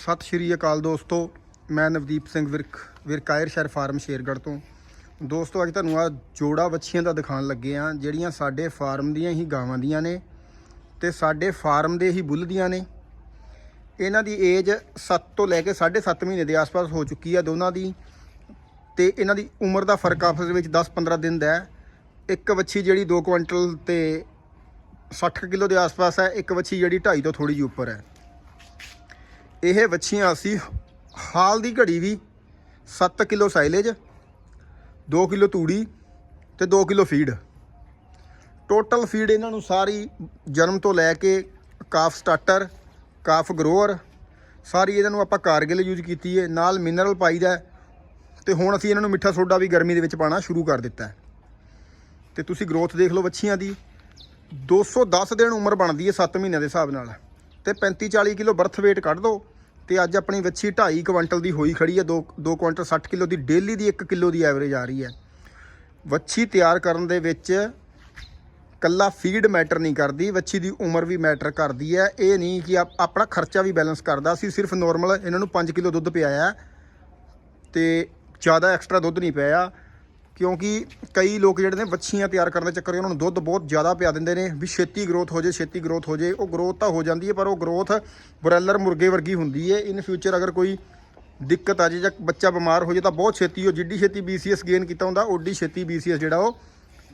ਸਤਿ ਸ਼੍ਰੀ ਅਕਾਲ ਦੋਸਤੋ, ਮੈਂ ਨਵਦੀਪ ਸਿੰਘ ਵਿਰਕ, ਵਿਰਕਾਇਰ ਸ਼ਹਿਰ ਫਾਰਮ ਸ਼ੇਰਗੜ੍ਹ ਤੋਂ। ਦੋਸਤੋ, ਅੱਜ ਤੁਹਾਨੂੰ ਆ ਜੋੜਾ ਵੱਛੀਆਂ ਦਾ ਦਿਖਾਉਣ ਲੱਗੇ ਆ ਜਿਹੜੀਆਂ ਸਾਡੇ ਫਾਰਮ ਦੀਆਂ ਹੀ ਗਾਵਾਂ ਦੀਆਂ ਨੇ ਤੇ ਸਾਡੇ ਫਾਰਮ ਦੇ ਹੀ ਬੁੱਲ ਦੀਆਂ ਨੇ। ਇਹਨਾਂ ਦੀ ਏਜ 7 ਤੋਂ ਲੈ ਕੇ 7.5 ਮਹੀਨੇ ਦੇ ਆਸ-ਪਾਸ ਹੋ ਚੁੱਕੀ ਆ ਦੋਨਾਂ ਦੀ ਤੇ ਇਹਨਾਂ ਦੀ ਉਮਰ ਦਾ ਫ਼ਰਕ ਆਪਸ ਵਿੱਚ 10-15 ਦਿਨ ਦਾ ਹੈ। ਇੱਕ ਵੱਛੀ ਜਿਹੜੀ 2 ਕੁਇੰਟਲ ਤੇ 60 ਕਿਲੋ ਦੇ ਆਸ-ਪਾਸ ਹੈ, ਇੱਕ ਵੱਛੀ ਜਿਹੜੀ 2.5 ਤੋਂ ਥੋੜੀ ਜਿਹੀ ਉੱਪਰ ਹੈ। ਇਹ ਵੱਛੀਆਂ ਅਸੀਂ ਹਾਲ ਦੀ ਘੜੀ ਵੀ 7 ਕਿਲੋ ਸਾਈਲੇਜ 2 ਕਿਲੋ ਤੂੜੀ ਤੇ 2 ਕਿਲੋ ਫੀਡ। ਟੋਟਲ ਫੀਡ ਇਹਨਾਂ ਨੂੰ ਸਾਰੀ ਜਨਮ ਤੋਂ ਲੈ ਕੇ ਕਾਫ ਸਟਾਰਟਰ, ਕਾਫ ਗਰੋਅਰ, ਸਾਰੀ ਇਹਨਾਂ ਨੂੰ ਆਪਾਂ ਕਾਰਗਿਲ ਯੂਜ਼ ਕੀਤੀ ਹੈ, ਨਾਲ ਮਿਨਰਲ ਪਾਈਦਾ ਹੈ ਤੇ ਹੁਣ ਅਸੀਂ ਇਹਨਾਂ ਨੂੰ ਮਿੱਠਾ ਸੋਡਾ ਵੀ ਗਰਮੀ ਦੇ ਵਿੱਚ ਪਾਣਾ ਸ਼ੁਰੂ ਕਰ ਦਿੱਤਾ ਹੈ। ਤੇ ਤੁਸੀਂ ਗਰੋਥ ਦੇਖ ਲਓ ਵੱਛੀਆਂ ਦੀ। 210 ਦਿਨ ਉਮਰ ਬਣਦੀ ਹੈ 7 ਮਹੀਨਿਆਂ ਦੇ ਹਿਸਾਬ ਨਾਲ। ਤੇ 35 40 ਕਿਲੋ ਬਰਥ weight ਕੱਢ ਦੋ। ਤੇ ਅੱਜ ਆਪਣੀ ਵੱਛੀ 2.5 ਕੁਇੰਟਲ ਦੀ ਹੋਈ ਖੜੀ ਹੈ। 2 2 ਕੁਇੰਟਲ 60 ਕਿਲੋ ਦੀ, ਡੇਲੀ ਦੀ 1 ਕਿਲੋ ਦੀ ਐਵਰੇਜ ਆ ਰਹੀ ਹੈ। ਵੱਛੀ ਤਿਆਰ ਕਰਨ ਦੇ ਵਿੱਚ ਕੱਲਾ ਫੀਡ ਮੈਟਰ ਨਹੀਂ ਕਰਦੀ, ਵੱਛੀ ਦੀ ਉਮਰ ਵੀ ਮੈਟਰ ਕਰਦੀ ਹੈ। ਇਹ ਨਹੀਂ ਕਿ ਆਪਣਾ ਖਰਚਾ ਵੀ ਬੈਲੈਂਸ ਕਰਦਾ। ਅਸੀਂ ਸਿਰਫ ਨੋਰਮਲ ਇਹਨਾਂ ਨੂੰ 5 ਕਿਲੋ ਦੁੱਧ ਪਿਆਇਆ ਹੈ ਤੇ ਜ਼ਿਆਦਾ ਐਕਸਟਰਾ ਦੁੱਧ ਨਹੀਂ ਪਿਆ। ਕਿਉਂਕਿ ਕਈ ਲੋਕ ਜਿਹੜੇ ਨੇ ਵੱਛੀਆਂ ਤਿਆਰ ਕਰਨ ਦੇ ਚੱਕਰ 'ਚ ਉਹਨਾਂ ਨੂੰ ਦੁੱਧ ਬਹੁਤ ਜ਼ਿਆਦਾ ਪਿਆ ਦਿੰਦੇ ਨੇ ਵੀ ਛੇਤੀ ਗਰੋਥ ਹੋ ਜੇ ਛੇਤੀ ਗਰੋਥ ਹੋ ਜੇ ਉਹ ਗਰੋਥ ਤਾਂ ਹੋ ਜਾਂਦੀ ਹੈ, ਪਰ ਉਹ ਗਰੋਥ ਬ੍ਰੈਲਰ ਮੁਰਗੇ ਵਰਗੀ ਹੁੰਦੀ ਹੈ। ਇਨ ਫਿਊਚਰ ਅਗਰ ਕੋਈ ਦਿੱਕਤ ਆ ਜੇ ਜਾਂ ਬੱਚਾ ਬਿਮਾਰ ਹੋ ਜੇ ਤਾਂ ਬਹੁਤ ਛੇਤੀ ਉਹ ਜਿੱਡੀ ਛੇਤੀ BCS ਗੇਨ ਕੀਤਾ ਹੁੰਦਾ, ਓਡੀ ਛੇਤੀ BCS ਜਿਹੜਾ ਉਹ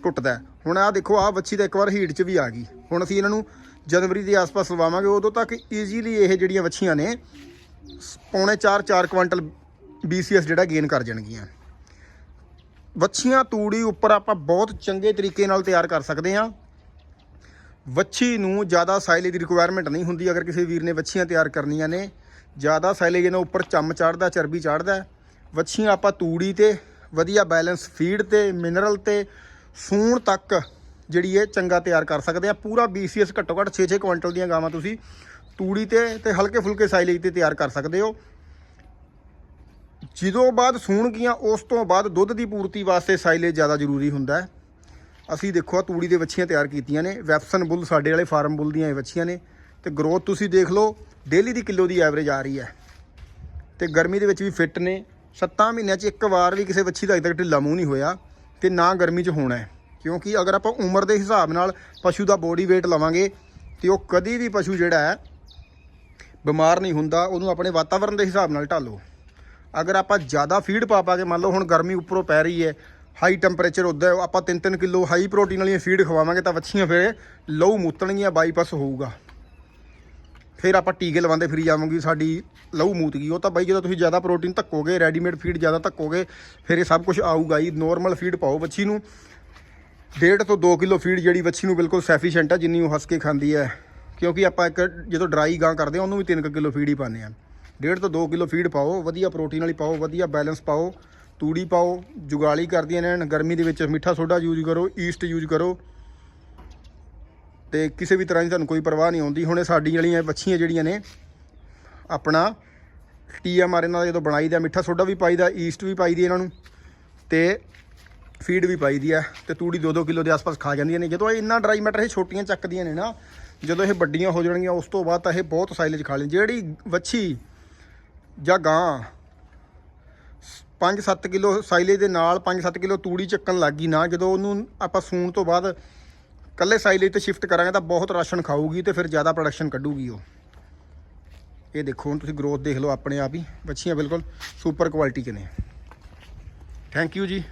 ਟੁੱਟਦਾ ਹੁਣ ਆਹ ਦੇਖੋ, ਆਹ ਵੱਛੀ ਤਾਂ ਇੱਕ ਵਾਰ ਹੀਟ 'ਚ ਵੀ ਆ ਗਈ। ਹੁਣ ਅਸੀਂ ਇਹਨਾਂ ਨੂੰ ਜਨਵਰੀ ਦੇ ਆਸ-ਪਾਸ ਲਵਾਵਾਂਗੇ। ਉਦੋਂ ਤੱਕ ਈਜ਼ੀਲੀ ਇਹ ਜਿਹੜੀਆਂ ਵੱਛੀਆਂ ਨੇ, ਪੌਣੇ 4-4 ਕੁਇੰਟਲ BCS ਜਿਹੜਾ ਗੇਨ ਕਰ ਜਾਣਗੀਆਂ। ਵੱਛੀਆਂ ਤੂੜੀ ਉੱਪਰ ਆਪਾਂ ਬਹੁਤ ਚੰਗੇ ਤਰੀਕੇ ਨਾਲ ਤਿਆਰ ਕਰ ਸਕਦੇ ਹਾਂ। ਵੱਛੀ ਨੂੰ ਜ਼ਿਆਦਾ ਸਾਈਲੇਜ ਦੀ ਰਿਕੁਆਇਰਮੈਂਟ ਨਹੀਂ ਹੁੰਦੀ ਅਗਰ ਕਿਸੇ ਵੀਰ ਨੇ ਵੱਛੀਆਂ ਤਿਆਰ ਕਰਨੀਆਂ ਨੇ। ਜ਼ਿਆਦਾ ਸਾਈਲੇਜ ਇਹਨਾਂ ਉੱਪਰ ਚੰਮ ਚੜਦਾ, ਚਰਬੀ ਚੜਦਾ। ਵੱਛੀਆਂ ਆਪਾਂ ਤੂੜੀ ਤੇ, ਵਧੀਆ ਬੈਲੈਂਸ ਫੀਡ ਤੇ ਮਿਨਰਲ ਤੇ, ਸੂਣ ਤੱਕ ਜਿਹੜੀ ਇਹ ਚੰਗਾ ਤਿਆਰ ਕਰ ਸਕਦੇ ਆ ਪੂਰਾ BCS ਘੱਟੋ ਘੱਟ 6-6 ਕੁਇੰਟਲ ਦੀਆਂ ਗਾਵਾਂ ਤੁਸੀਂ ਤੂੜੀ ਤੇ ਤੇ ਹਲਕੇ ਫੁਲਕੇ ਸਾਈਲੇਜ ਤੇ ਤਿਆਰ ਕਰ ਸਕਦੇ ਹੋ। ਜਦੋਂ ਬਾਅਦ ਸੂਣਗੀਆਂ ਉਸ ਤੋਂ ਬਾਅਦ ਦੁੱਧ ਦੀ ਪੂਰਤੀ ਵਾਸਤੇ ਸਾਈਲੇਜ ਜ਼ਿਆਦਾ ਜ਼ਰੂਰੀ ਹੁੰਦਾ ਹੈ। ਅਸੀਂ ਦੇਖੋ ਆ ਤੂੜੀ ਦੇ ਵੱਛੀਆਂ ਤਿਆਰ ਕੀਤੀਆਂ ਨੇ। ਵੈਪਸਨ ਬੁੱਲ ਸਾਡੇ ਵਾਲੇ ਫਾਰਮ ਬੁੱਲ ਦੀਆਂ ਇਹ ਵੱਛੀਆਂ ਨੇ। ਤੇ ਗਰੋਥ ਤੁਸੀਂ ਦੇਖ ਲਓ, ਡੇਲੀ ਦੀ ਕਿਲੋ ਦੀ ਐਵਰੇਜ ਆ ਰਹੀ ਹੈ। ਤੇ ਗਰਮੀ ਦੇ ਵਿੱਚ ਵੀ ਫਿੱਟ ਨੇ। 7 ਮਹੀਨਿਆਂ 'ਚ ਇੱਕ ਵਾਰ ਵੀ ਕਿਸੇ ਵੱਛੀ ਦਾ ਅਜੇ ਤੱਕ ਢਿੱਲਾ ਮੂੰਹ ਨਹੀਂ ਹੋਇਆ ਤੇ ਨਾ ਗਰਮੀ 'ਚ ਹੋਣਾ ਹੈ। ਕਿਉਂਕਿ ਅਗਰ ਆਪਾਂ ਉਮਰ ਦੇ ਹਿਸਾਬ ਨਾਲ ਪਸ਼ੂ ਦਾ ਬੋਡੀ weight ਲਵਾਂਗੇ, ਤੇ ਉਹ ਕਦੀ ਵੀ ਪਸ਼ੂ ਜਿਹੜਾ ਹੈ, ਬਿਮਾਰ ਨਹੀਂ ਹੁੰਦਾ, ਉਹਨੂੰ ਆਪਣੇ ਵਾਤਾਵਰਣ ਦੇ ਹਿਸਾਬ ਨਾਲ ਢਾਲੋ। ਅਗਰ ਆਪਾਂ ਜ਼ਿਆਦਾ ਫੀਡ ਪਾ ਪਾ ਕੇ ਮੰਨ ਲਓ ਹੁਣ ਗਰਮੀ ਉੱਪਰੋਂ ਪੈ ਰਹੀ ਹੈ ਹਾਈ ਟੈਂਪਰੇਚਰ ਉੱਦਾਂ ਆਪਾਂ 3-3 ਕਿਲੋ ਹਾਈ ਪ੍ਰੋਟੀਨ ਵਾਲੀਆਂ ਫੀਡ ਖਵਾਵਾਂਗੇ ਤਾਂ ਵੱਛੀਆਂ ਫਿਰ ਲਹੂ ਮੂਤਣਗੀਆਂ ਬਾਈਪਾਸ ਹੋਊਗਾ। ਫਿਰ ਆਪਾਂ ਟੀਕੇ ਲਵਾਉਂਦੇ ਫਿਰੀ ਜਾਵਾਂਗੇ ਸਾਡੀ ਲਹੂ ਮੂਤ ਗਈ ਉਹ ਤਾਂ ਬਾਈ ਜਦੋਂ ਤੁਸੀਂ ਜ਼ਿਆਦਾ ਪ੍ਰੋਟੀਨ ਧੱਕੋਗੇ ਰੈਡੀਮੇਡ ਫੀਡ ਜ਼ਿਆਦਾ ਧੱਕੋਗੇ, ਫਿਰ ਇਹ ਸਭ ਕੁਝ ਆਊਗਾ ਹੀ ਨੋਰਮਲ ਫੀਡ ਪਾਓ ਵੱਛੀ ਨੂੰ। ਡੇਢ ਤੋਂ 2 ਕਿਲੋ ਫੀਡ ਜਿਹੜੀ ਵੱਛੀ ਨੂੰ ਬਿਲਕੁਲ ਸੈਫੀਸ਼ੀਐਂਟ ਹੈ ਜਿੰਨੀ ਉਹ ਹੱਸ ਕੇ ਖਾਂਦੀ ਹੈ। ਕਿਉਂਕਿ ਆਪਾਂ ਇੱਕ ਜਦੋਂ ਡਰਾਈ ਗਾਂ ਕਰਦੇ ਹਾਂ, ਉਹਨੂੰ ਵੀ 3 ਕਿਲੋ ਫੀਡ ਹੀ ਪਾਉਂਦੇ ਆ ਡੇਢ ਤੋਂ 2 ਕਿਲੋ ਫੀਡ ਪਾਓ, ਵਧੀਆ ਪ੍ਰੋਟੀਨ ਵਾਲੀ ਪਾਓ, ਵਧੀਆ ਬੈਲੈਂਸ ਪਾਓ, ਤੂੜੀ ਪਾਓ, ਜੁਗਾਲੀ ਕਰਦੀਆਂ ਨੇ ਗਰਮੀ ਦੇ ਵਿੱਚ ਮਿੱਠਾ ਸੋਡਾ ਯੂਜ਼ ਕਰੋ, ਈਸਟ ਯੂਜ਼ ਕਰੋ। ਤੇ ਕਿਸੇ ਵੀ ਤਰ੍ਹਾਂ ਦੀ ਤੁਹਾਨੂੰ ਕੋਈ ਪਰਵਾਹ ਨਹੀਂ ਆਉਂਦੀ। ਹੁਣ ਇਹ ਸਾਡੀ ਵਾਲੀਆਂ ਵੱਛੀਆਂ ਜਿਹੜੀਆਂ ਨੇ, ਆਪਣਾ ਟੀਐਮਆਰ ਇਹਨਾਂ ਦਾ ਜਦੋਂ ਬਣਾਈਦਾ ਮਿੱਠਾ ਸੋਡਾ ਵੀ ਪਾਈਦਾ ਈਸਟ ਵੀ ਪਾਈਦੀ ਇਹਨਾਂ ਨੂੰ, ਤੇ ਫੀਡ ਵੀ ਪਾਈਦੀ ਆ, ਤੇ ਤੂੜੀ 2-2 ਕਿਲੋ ਦੇ ਆਸ-ਪਾਸ ਖਾ ਜਾਂਦੀਆਂ ਨੇ। ਜਦੋਂ ਇਹ ਇੰਨਾ ਡਰਾਈ ਮੈਟਰ ਇਹ ਛੋਟੀਆਂ ਚੱਕਦੀਆਂ ਨੇ ਨਾ, ਜਦੋਂ ਇਹ ਵੱਡੀਆਂ ਹੋ ਜਾਣਗੀਆਂ, ਉਸ ਤੋਂ ਬਾਅਦ ਤਾਂ ਇਹ ਬਹੁਤ ਸਾਈਲੇਜ ਖਾ ਲੈਣ ਜਿਹੜੀ ਵੱਛੀ ਜਾਂ ਗਾਂ। 5-7 ਕਿਲੋ ਸਾਈਲੇਜ ਦੇ ਨਾਲ 5-7 ਕਿਲੋ ਤੂੜੀ ਚੱਕਣ ਲੱਗ ਗਈ ਨਾ, ਜਦੋਂ ਉਹਨੂੰ ਆਪਾਂ ਸੂਣ ਤੋਂ ਬਾਅਦ ਕੱਲੇ ਸਾਈਲੇਜ ਤੇ ਸ਼ਿਫਟ ਕਰਾਂਗੇ ਤਾਂ ਬਹੁਤ ਰਾਸ਼ਨ ਖਾਊਗੀ ਤੇ ਫਿਰ ਜ਼ਿਆਦਾ ਪ੍ਰੋਡਕਸ਼ਨ ਕੱਢੂਗੀ ਉਹ। ਇਹ ਦੇਖੋ, ਹੁਣ ਤੁਸੀਂ ਗਰੋਥ ਦੇਖ ਲਓ ਆਪਣੇ ਆਪ ਹੀ। ਵੱਛੀਆਂ ਬਿਲਕੁਲ ਸੁਪਰ ਕੁਆਲਿਟੀ ਚ ਨੇ। ਥੈਂਕ ਯੂ ਜੀ।